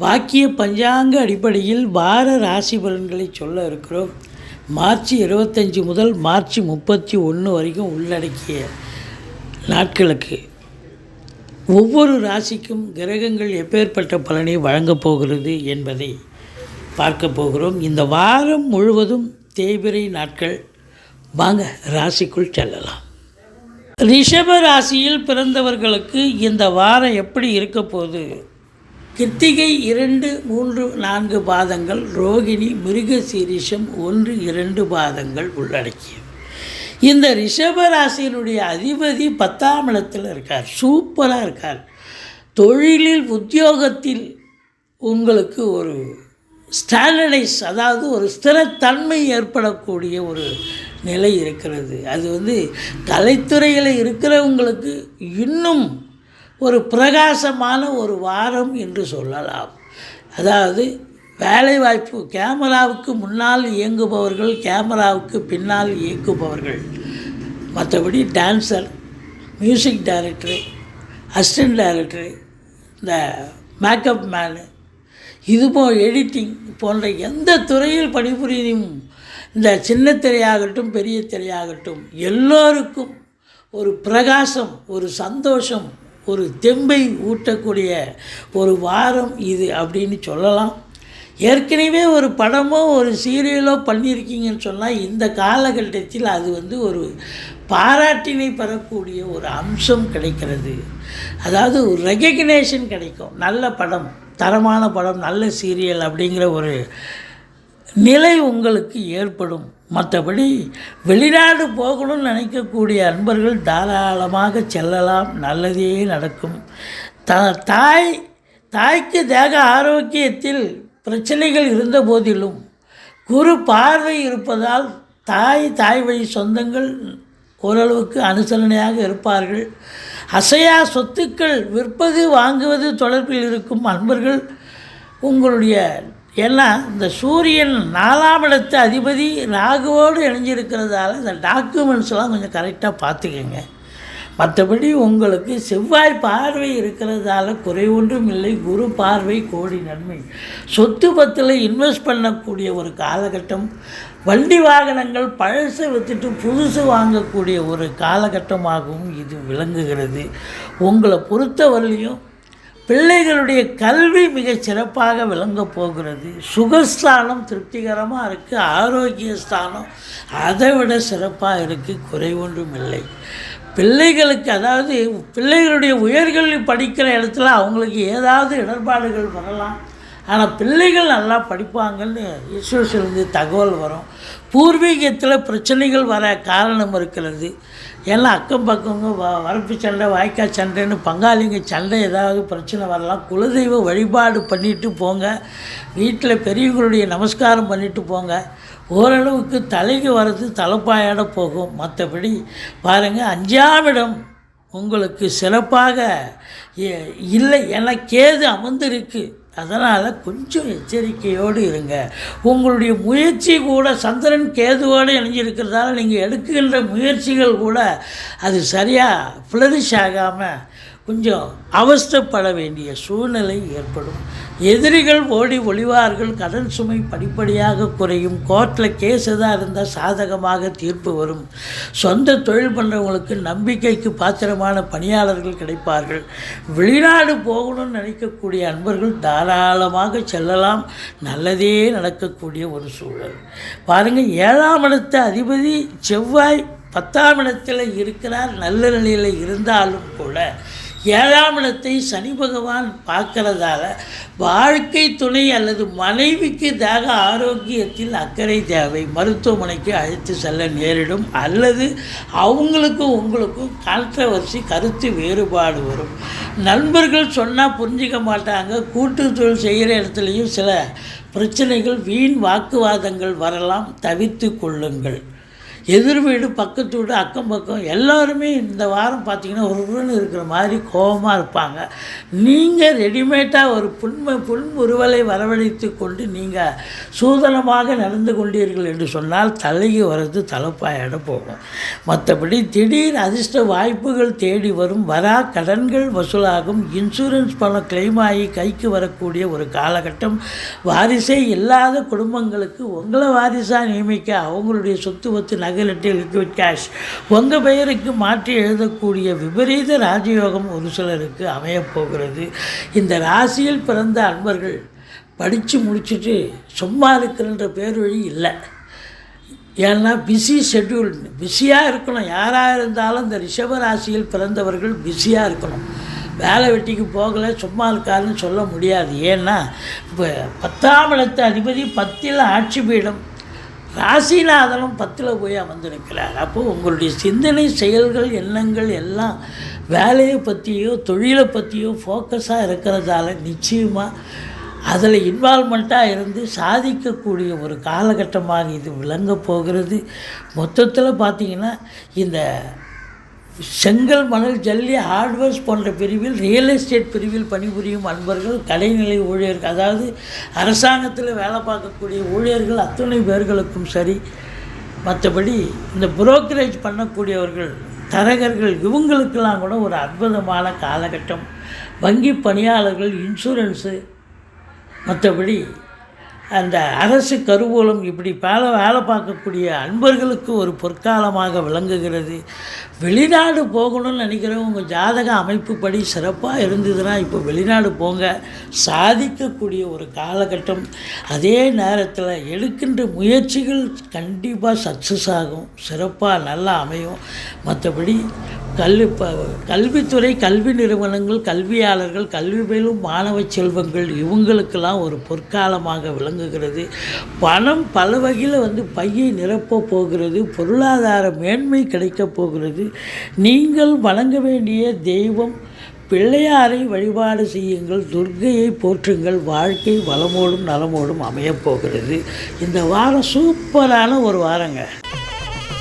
வாக்கிய பஞ்சாங்க அடிப்படையில் வார ராசி பலன்களை சொல்ல இருக்கிறோம். மார்ச் இருபத்தஞ்சி முதல் மார்ச் முப்பத்தி ஒன்று வரைக்கும் உள்ளடக்கிய நாட்களுக்கு ஒவ்வொரு ராசிக்கும் கிரகங்கள் எப்பேற்பட்ட பலனை வழங்கப் போகிறது என்பதை பார்க்க போகிறோம். இந்த வாரம் முழுவதும் தேய்பிரை நாட்கள். வாங்க ராசிக்குள் செல்லலாம். ரிஷப ராசியில் பிறந்தவர்களுக்கு இந்த வாரம் எப்படி இருக்க போகுது? கிருத்திகை இரண்டு மூன்று நான்கு பாதங்கள் ரோகிணி மிருக சீரிஷம் ஒன்று இரண்டு பாதங்கள் உள்ளடக்கிய இந்த ரிஷபராசியினுடைய அதிபதி பத்தாம் இடத்தில் இருக்கார் சூப்பராக இருக்கார். தொழிலில் உத்தியோகத்தில் உங்களுக்கு ஒரு ஸ்டாண்டர்டைஸ் அதாவது ஒரு ஸ்திரத்தன்மை ஏற்படக்கூடிய ஒரு நிலை இருக்கிறது. அது வந்து கலைத்துறையில் இருக்கிறவங்களுக்கு இன்னும் ஒரு பிரகாசமான ஒரு வாரம் என்று சொல்லலாம். அதாவது வேலைவாய்ப்பு கேமராவுக்கு முன்னால் இயங்குபவர்கள் கேமராவுக்கு பின்னால் இயக்குபவர்கள் மற்றபடி dancer music director assistant director இந்த மேக்கப் மேனு இது போ எடிட்டிங் போன்ற எந்த துறையில் பணிபுரியும் இந்த சின்ன திரையாகட்டும் பெரிய திரையாகட்டும் எல்லோருக்கும் ஒரு பிரகாசம் ஒரு சந்தோஷம் ஒரு தெம்பை ஊட்டக்கூடிய ஒரு வாரம் இது அப்படின்னு சொல்லலாம். ஏற்கனவே ஒரு படமோ ஒரு சீரியலோ பண்ணியிருக்கீங்கன்னு சொன்னால் இந்த காலகட்டத்தில் அது வந்து ஒரு பாராட்டினை பெறக்கூடிய ஒரு அம்சம் கிடைக்கிறது. அதாவது ஒரு ரெகக்னேஷன் கிடைக்கும். நல்ல படம் தரமான படம் நல்ல சீரியல் அப்படிங்கிற ஒரு நிலை உங்களுக்கு ஏற்படும். மற்றபடி வெளிநாடு போகணும்னு நினைக்கக்கூடிய அன்பர்கள் தாராளமாக செல்லலாம். நல்லதே நடக்கும். த தாய் தாய்க்கு தேக ஆரோக்கியத்தில் பிரச்சனைகள் இருந்த போதிலும் குரு பார்வை இருப்பதால் தாய் தாய் வழி சொந்தங்கள் ஓரளவுக்கு அனுசரணையாக இருப்பார்கள். அசையா சொத்துக்கள் விற்பது வாங்குவது தொடர்பில் இருக்கும் அன்பர்கள் உங்களுடைய ஏன்னா இந்த சூரியன் நாலாம் இடத்து அதிபதி ராகுவோடு இணைஞ்சிருக்கிறதால இந்த டாக்குமெண்ட்ஸ்லாம் கொஞ்சம் கரெக்டாக பார்த்துக்கோங்க. மற்றபடி உங்களுக்கு செவ்வாய் பார்வை இருக்கிறதால குறை ஒன்றும் இல்லை. குரு பார்வை கோடி நன்மை. சொத்து பத்தில் இன்வெஸ்ட் பண்ணக்கூடிய ஒரு காலகட்டம் வண்டி வாகனங்கள் பழசை விற்றுட்டு புதுசு வாங்கக்கூடிய ஒரு காலகட்டமாகவும் இது விளங்குகிறது. உங்களை பொறுத்தவரையிலையும் பிள்ளைகளுடைய கல்வி மிக சிறப்பாக விளங்கப் போகிறது. சுகஸ்தானம் திருப்திகரமாக இருக்குது ஆரோக்கிய ஸ்தானம் அதை விட சிறப்பாக இருக்குது குறைவொன்றும் இல்லை. பிள்ளைகளுக்கு அதாவது பிள்ளைகளுடைய உயர்கல்வி படிக்கிற இடத்துல அவங்களுக்கு ஏதாவது இடர்பாடுகள் வரலாம். ஆனால் பிள்ளைகள் நல்லா படிப்பாங்கன்னு ஈஸ்வரத்திலிருந்து தகவல் வரும். பூர்வீகத்தில் பிரச்சனைகள் வர காரணம் இருக்கிறது. எல்லாம் அக்கம் பக்கங்க வ வரப்பு சண்டை வாய்க்கால் சண்டைன்னு பங்காளிங்க சண்டை ஏதாவது பிரச்சனை வரலாம். குலதெய்வ வழிபாடு பண்ணிட்டு போங்க. வீட்டில் பெரியவங்களுடைய நமஸ்காரம் பண்ணிட்டு போங்க. ஓரளவுக்கு தலைக்கு வர்றது தலைப்பாயோட போகும். மற்றபடி பாருங்கள் அஞ்சாவிடம் உங்களுக்கு சிறப்பாக இல்லை எனக்கேது கேது அமர்ந்திருக்கு. அதனால் கொஞ்சம் எச்சரிக்கையோடு இருங்க. உங்களுடைய முயற்சி கூட சந்திரன் கேதுவோடு இணைஞ்சிருக்கிறதால நீங்கள் எடுக்கின்ற முயற்சிகள் கூட அது சரியாக ஃப்ளரிஷ் ஆகாமல் கொஞ்சம் அவஸ்தைப்பட வேண்டிய சூழ்நிலை ஏற்படும். எதிரிகள் ஓடி ஒளிவார்கள் கடன் சுமை படிப்படியாக குறையும் கோர்ட்டில் கேஸ் எதாக இருந்தால் சாதகமாக தீர்ப்பு வரும். சொந்த தொழில் பண்ணுறவங்களுக்கு நம்பிக்கைக்கு பாத்திரமான பணியாளர்கள் கிடைப்பார்கள். வெளிநாடு போகணும்னு நினைக்கக்கூடிய அன்பர்கள் தாராளமாக செல்லலாம். நல்லதே நடக்கக்கூடிய ஒரு சூழல். பாருங்கள் ஏழாம் இடத்த அதிபதி செவ்வாய் பத்தாம் இடத்தில் இருக்கிறார். நல்ல நிலையில் இருந்தாலும் கூட ஏழாம் இடத்தை சனி பகவான் பார்க்கறதால வாழ்க்கை துணை அல்லது மனைவிக்கு தேக ஆரோக்கியத்தில் அக்கறை தேவை. மருத்துவமனைக்கு அழைத்து செல்ல நேரிடும். அல்லது அவங்களுக்கும் உங்களுக்கும் கான்ட்ரவர்சி கருத்து வேறுபாடு வரும். நண்பர்கள் சொன்னால் புரிஞ்சிக்க மாட்டாங்க. கூட்டு தொழில் செய்கிற இடத்துலையும் சில பிரச்சனைகள் வீண் வாக்குவாதங்கள் வரலாம். தவிர்த்து கொள்ளுங்கள். எதிர் வீடு பக்கத்து வீடு அக்கம் பக்கம் எல்லாருமே இந்த வாரம் பார்த்தீங்கன்னா ஒருவன் இருக்கிற மாதிரி கோபமாக இருப்பாங்க. நீங்கள் ரெடிமேடாக ஒரு புண்மை புன்முறுவலை வரவழைத்து கொண்டு நீங்கள் சூதனமாக நடந்து கொண்டீர்கள் என்று சொன்னால் தலைக்கு வர்றது தலைப்பாயிட போகும். மற்றபடி திடீர் அதிர்ஷ்ட வாய்ப்புகள் தேடி வரும். வரா கடன்கள் வசூலாகும். இன்சூரன்ஸ் பணம் கிளைம் ஆகி கைக்கு வரக்கூடிய ஒரு காலகட்டம். வாரிசே இல்லாத குடும்பங்களுக்கு உங்களை வாரிசாக நியமிக்க அவங்களுடைய சொத்து வத்து நகலட்டு லிக்விட் கேஷ் உங்கள் பெயருக்கு மாற்றி எழுதக்கூடிய விபரீத ராஜயோகம் ஒரு சிலருக்கு அமையப்போகிறது இந்த ராசியில் பிறந்த அன்பர்கள் படித்து முடிச்சுட்டு சும்மா இருக்கிறன்ற பேர் வழி இல்லை. ஏன்னா பிஸி ஷெட்யூல் பிஸியாக இருக்கணும். யாராக இருந்தாலும் இந்த ரிஷப ராசியில் பிறந்தவர்கள் பிஸியாக இருக்கணும். வேலை வெட்டிக்கு போகலை சும்மா இருக்காருன்னு சொல்ல முடியாது. ஏன்னா இப்போ பத்தாம் இடத்து அதிபதி பத்தில் ஆட்சி பீடம். ராசிநாதனும் பத்தில் போய் அமர்ந்திருக்கிறார். நிற்கிறார் அப்போ உங்களுடைய சிந்தனை செயல்கள் எண்ணங்கள் எல்லாம் வேலையை பற்றியோ தொழிலை பற்றியோ ஃபோக்கஸாக இருக்கிறதால நிச்சயமாக அதில் இன்வால்மெண்ட்டாக இருந்து சாதிக்கக்கூடிய ஒரு காலகட்டமாக இது விளங்க போகிறது. மொத்தத்தில் பார்த்திங்கன்னா இந்த செங்கல் மணல் ஜல்லி ஹார்ட்வேர்ஸ் போன்ற பிரிவில் ரியல் எஸ்டேட் பிரிவில் பணிபுரியும் அன்பர்கள் கடைநிலை ஊழியர்கள் அதாவது அரசாங்கத்தில் வேலை பார்க்கக்கூடிய ஊழியர்கள் அத்துணை பேர்களுக்கும் சரி. மற்றபடி இந்த புரோக்கரேஜ் பண்ணக்கூடியவர்கள் தரகர்கள் இவங்களுக்கெல்லாம் கூட ஒரு அற்புதமான காலகட்டம். வங்கி பணியாளர்கள் இன்சூரன்ஸு மற்றபடி அந்த அரசு கருவூலம் இப்படி வேலை வேலை பார்க்கக்கூடிய அன்பர்களுக்கு ஒரு பொற்காலமாக விளங்குகிறது. வெளிநாடு போகணும்னு நினைக்கிறவங்க உங்கள் ஜாதக அமைப்புப்படி சிறப்பாக இருந்ததுன்னா இப்போ வெளிநாடு போங்க. சாதிக்கக்கூடிய ஒரு காலகட்டம். அதே நேரத்தில் எடுக்கின்ற முயற்சிகள் கண்டிப்பாக சக்ஸஸ் ஆகும். சிறப்பாக நல்லா அமையும். மற்றபடி கல்வி கல்வித்துறை கல்வி நிறுவனங்கள் கல்வியாளர்கள் கல்வி பயிலும் மாணவ செல்வங்கள் இவங்களுக்கெல்லாம் ஒரு பொற்காலமாக விளங்குகிறது. பணம் பல வகையில் வந்து பையை நிரப்ப போகிறது பொருளாதார மேன்மை கிடைக்கப் போகிறது. நீங்கள் வணங்க வேண்டிய தெய்வம் பிள்ளையாரை வழிபாடு செய்யுங்கள் துர்க்கையை போற்றுங்கள் வாழ்க்கை வளமோடும் நலமோடும் அமையப் போகிறது. இந்த வாரம் சூப்பரான ஒரு வாரங்க.